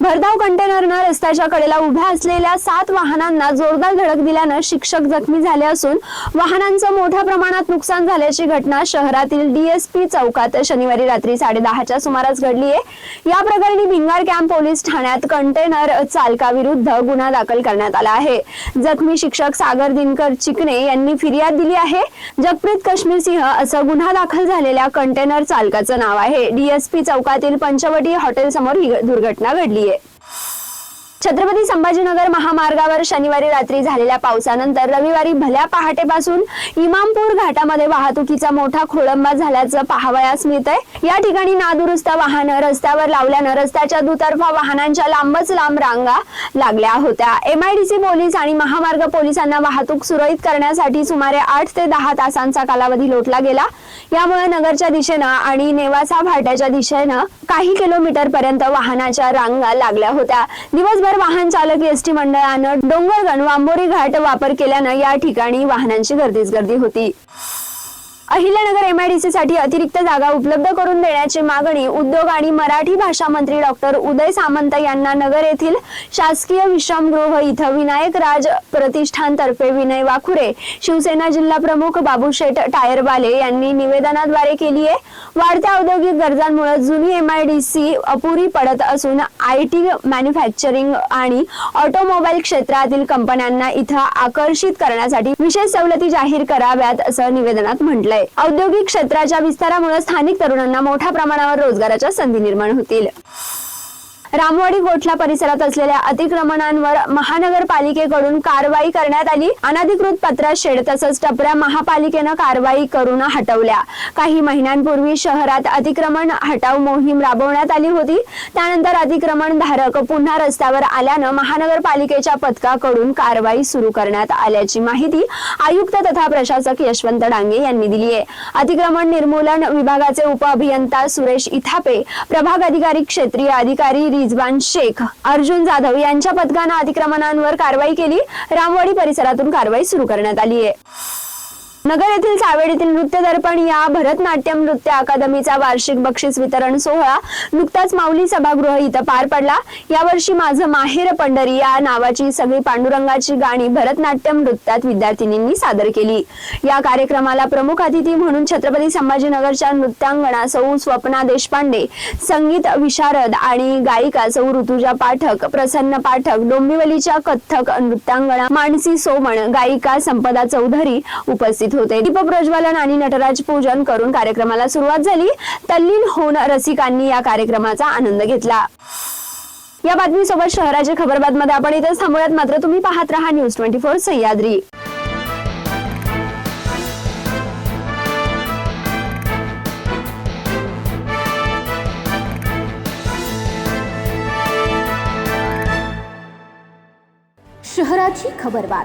भरधाव कंटेनरनं रस्त्याच्या कडेला उभ्या असलेल्या सात वाहनांना जोरदार धडक दिल्यानं शिक्षक जखमी झाले असून वाहनांचं मोठ्या प्रमाणात नुकसान झाल्याची घटना शहरातील डीएसपी चौकात शनिवारी रात्री साडेदहाच्या सुमारास घडली आहे. या प्रकरणी भिंगार कॅम्प पोलीस ठाण्यात कंटेनर चालकाविरुद्ध गुन्हा दाखल करण्यात आला आहे. जखमी शिक्षक सागर दिनकर चिकणे यांनी फिर्याद दिली आहे. जगप्रीत कश्मीर सिंह असं गुन्हा दाखल झालेल्या कंटेनर चालकाचं नाव आहे. डीएसपी चौकातील पंचवटी हॉटेल समोर ही दुर्घटना घडली छत्रपती संभाजीनगर महामार्गावर शनिवारी रात्री झालेल्या पावसानंतर रविवारी भल्या पहाटेपासून इमामपूर घाटामध्ये वाहतुकीचा मोठा खोळंबा झाल्याचं पाहावयास मिळतंय. या ठिकाणी नादुरुस्त वाहन रस्त्यावर लावल्यानं रस्त्याच्या दुतर्फा वाहनांच्या लांबच लांब रांगा लागल्या होत्या. एमआयडीसी पोलीस आणि महामार्ग पोलिसांना वाहतूक सुरळीत करण्यासाठी सुमारे आठ ते दहा तासांचा कालावधी लोटला गेला. यामुळे नगरच्या दिशेनं आणि नेवासा फाट्याच्या दिशेनं काही किलोमीटर पर्यंत वाहनाच्या रांगा लागल्या होत्या. दिवसभर वाहन चालक एसटी मंडळानं डोंगरगण वांबोरी घाट वापर केल्यानं या ठिकाणी वाहनांची गर्दीच गर्दी होती. अहिल्यानगर एमआयडीसी साठी अतिरिक्त जागा उपलब्ध करून देण्याची मागणी उद्योग आणि मराठी भाषा मंत्री डॉक्टर उदय सामंत यांना नगर येथील शासकीय विश्रामगृह इथं विनायक राज प्रतिष्ठानतर्फे विनय वाखुरे शिवसेना जिल्हा प्रमुख बाबूशेठ टायरवाले यांनी निवेदनाद्वारे केली आहे. वाढत्या औद्योगिक गरजांमुळे जुनी एमआयडीसी अपुरी पडत असून आय टी मॅन्युफॅक्चरिंग आणि ऑटोमोबाईल क्षेत्रातील कंपन्यांना इथं आकर्षित करण्यासाठी विशेष सवलती जाहीर कराव्यात असं निवेदनात आहे औद्योगिक क्षेत्राच्या विस्तारामुळे स्थानिक तरुणांना मोठ्या प्रमाणावर रोजगाराच्या संधी निर्माण होतील. रामवाडी गोठला परिसरात असलेल्या अतिक्रमणांवर महानगरपालिकेकडून कारवाई करण्यात आली. अनधिकृत पत्रा शेड तसंच टपऱ्या महापालिकेनं कारवाई करून हटवल्या. काही महिन्यांपूर्वी शहरात अतिक्रमण हटाव मोहीम राबवण्यात आली होती. त्यानंतर अतिक्रमण धारक पुन्हा रस्त्यावर आल्यानं महानगरपालिकेच्या पथकाकडून कारवाई सुरू करण्यात आल्याची माहिती आयुक्त तथा प्रशासक यशवंत डांगे यांनी दिली आहे. अतिक्रमण निर्मूलन विभागाचे उपअभियंता सुरेश इथापे प्रभाग अधिकारी क्षेत्रीय अधिकारी रिजवान शेख अर्जुन जाधव यांच्या पथकानं अतिक्रमणांवर कारवाई केली. रामवाडी परिसरातून कारवाई सुरू करण्यात आली आहे. नगर येथील चावेडीतील नृत्य दर्पण या भरतनाट्यम नृत्य अकादमीचा वार्षिक बक्षीस वितरण सोहळा नुकताच माऊली सभागृह इथं पार पडला. यावर्षी माझं माहेर पंढरी या नावाची सगळी पांडुरंगाची गाणी भरतनाट्यम नृत्यात विद्यार्थिनींनी सादर केली. या कार्यक्रमाला प्रमुख अतिथी म्हणून छत्रपती संभाजीनगरच्या नृत्यांगणा सौ स्वप्ना देशपांडे संगीत विशारद आणि गायिका सौ ऋतुजा पाठक प्रसन्न पाठक डोंबिवलीच्या कथ्थक नृत्यांगणा मानसी सोमण गायिका संपदा चौधरी उपस्थित होते. दीप प्रज्वलन आणि नटराज पूजन करून कार्यक्रमाला सुरुवात झाली. तल्लीन होऊन रसिकांनी या कार्यक्रमाचा आनंद घेतला. या बातमीसोबत शहराच्या खबरबातमध्ये आपण इथेच थांबूयात. मात्र तुम्ही पाहत राहा न्यूज ट्वेंटी फोर सह्याद्री. शहराची खबरबात